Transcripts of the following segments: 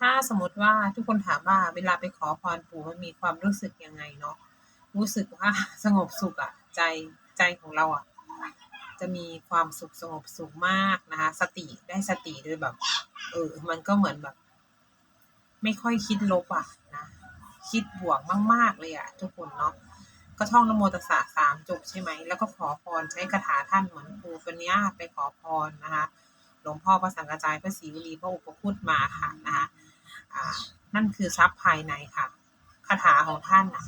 ถ้าสมมติว่าทุกคนถามว่าเวลาไปขอพรปู่มันมีความรู้สึกยังไงเนาะรู้สึกว่าสงบสุขอะใจใจของเราอะจะมีความสุขสงบสุขมากนะคะ สติได้สติโดยแบบ เออ มันก็เหมือนแบบ ไม่ค่อยคิดลบอะนะคิดบวกมาก ๆ เลยอะทุกคนเนาะก็ท่องนโมตัสสะสามจบใช่ไหม แล้วก็ขอพรใช้คาถาท่านเหมือนครูปัญญาไปขอพรนะคะ หลวงพ่อพระสังฆจายพระศรีวลีพระอุปคุตมาค่ะนะคะ นั่นคือทรัพย์ภายในค่ะคาถาของท่านนะ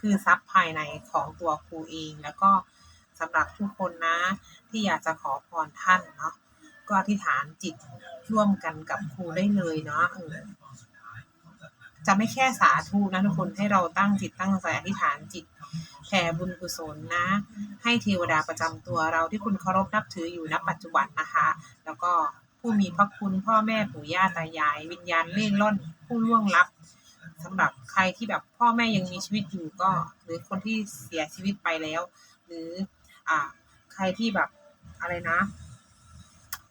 คือทรัพย์ภายในของตัวครูเอง แล้วก็สำหรับทุกคนนะ ที่อยากจะขอพรท่านเนาะก็อธิษฐานจิตร่วมกันกับครูได้เลยเนาะจะไม่แค่สาธุนะทุกคนให้เราตั้งจิตตั้งใจอธิษฐานจิตแผ่บุญกุศลนะ ให้เทวดาประจำตัวเราที่คุณเคารพนับถืออยู่ณปัจจุบันนะคะ แล้วก็ ผู้มีพระคุณพ่อแม่ปู่ย่าตายาย วิญญาณเล่ร่อนผู้ล่วงลับสำหรับใครที่แบบพ่อแม่ยังมีชีวิตอยู่ก็ หรือคนที่เสียชีวิตไปแล้ว หรืออ่าใครที่แบบอะไรนะ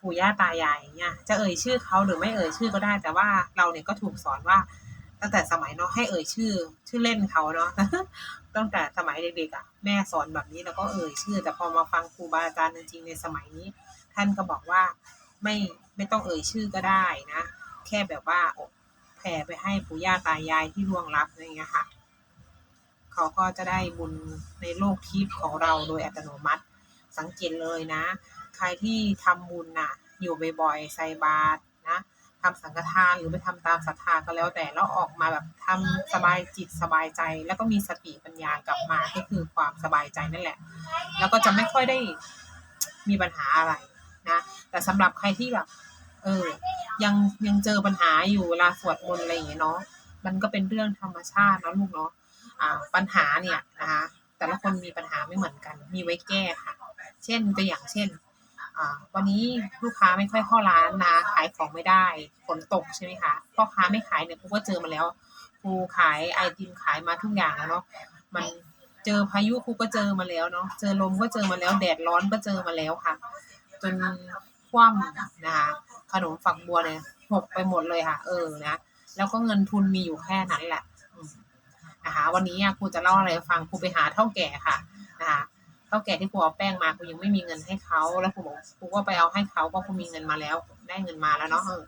ปู่ย่าตายายเนี่ยจะเอ่ยชื่อเขาหรือไม่เอ่ยชื่อก็ได้ แต่ว่าเราเนี่ยก็ถูกสอนว่าตั้งแต่สมัยเนาะให้เอ่ยชื่อ ชื่อเล่นเขาเนาะตั้งแต่สมัยเด็กๆอะ แม่สอนแบบนี้แล้วก็เอ่ยชื่อ แต่พอมาฟังครูบาอาจารย์จริงๆในสมัยนี้ ท่านก็บอกว่าไม่ ไม่ต้องเอ่ยชื่อก็ได้นะ แค่แบบว่าแผ่ไปให้ปู่ย่าตายายที่ล่วงลับอะไรเงี้ยค่ะ เขาก็จะได้บุญในโลกทิพย์ของเราโดยอัตโนมัติ สังเกตเลยนะ ใครที่ทำบุญน่ะ อยู่บ่อยๆใส่บาตรนะทำสังฆทานหรือไปทำตามศรัทธาก็แล้วแต่แล้วออกมาแบบทำสบายจิตสบายใจ แล้วก็มีสติปัญญากลับมาก็คือความสบายใจนั่นแหละ แล้วก็จะไม่ค่อยได้มีปัญหาอะไรนะ แต่สำหรับใครที่แบบ เออ ยังยังเจอปัญหาอยู่เวลาสวดมนต์อะไรอย่างเงี้ยเนาะมันก็เป็นเรื่องธรรมชาตินะลูกเนาะอ่า ปัญหาเนี่ยนะคะแต่ละคนมีปัญหาไม่เหมือนกัน มีไว้แก้ค่ะ เช่นตัวอย่างเช่นอ่าวันนี้ลูกค้าไม่ค่อยเข้าร้านนะขายของไม่ได้ฝนตกใช่ไหมคะพ่อค้าไม่ขายเนี่ยครูก็เจอมาแล้วครูขายไอติมขายมาทุกอย่างแล้วเนาะมันเจอพายุครูก็เจอมาแล้วเนาะเจอลมก็เจอมาแล้วแดดร้อนก็เจอมาแล้วค่ะ จนคว่ำนะคะ ขนมฝักบัวเนี่ยหกไปหมดเลยค่ะ เออนะแล้วก็เงินทุนมีอยู่แค่นั้นแหละนะคะ วันนี้ครูจะเล่าอะไรฟังครูไปหาเท่าแก่ค่ะนะคะเท่าแก่ที่ครูเอาแป้งมาครูยังไม่มีเงินให้เขาแล้วครูบอกครูก็ไปเอาให้เขาเพราะครูมีเงินมาแล้ว ได้เงินมาแล้วเนาะเออ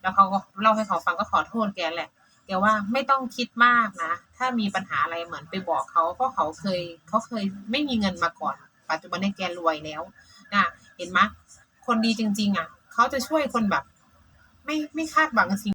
แล้วเขาก็เล่าให้เขาฟังก็ขอโทษแกแหละแกว่าไม่ต้องคิดมากนะ ถ้ามีปัญหาอะไรเหมือนไปบอกเขาเพราะเขาเคยเขาเคยไม่มีเงินมาก่อน ปัจจุบันนี้แกรวยแล้วนะเห็นไหมคนดีจริง ๆ อะ เขาจะช่วยคนแบบ ไม่ไม่คาดหวังสิ่ง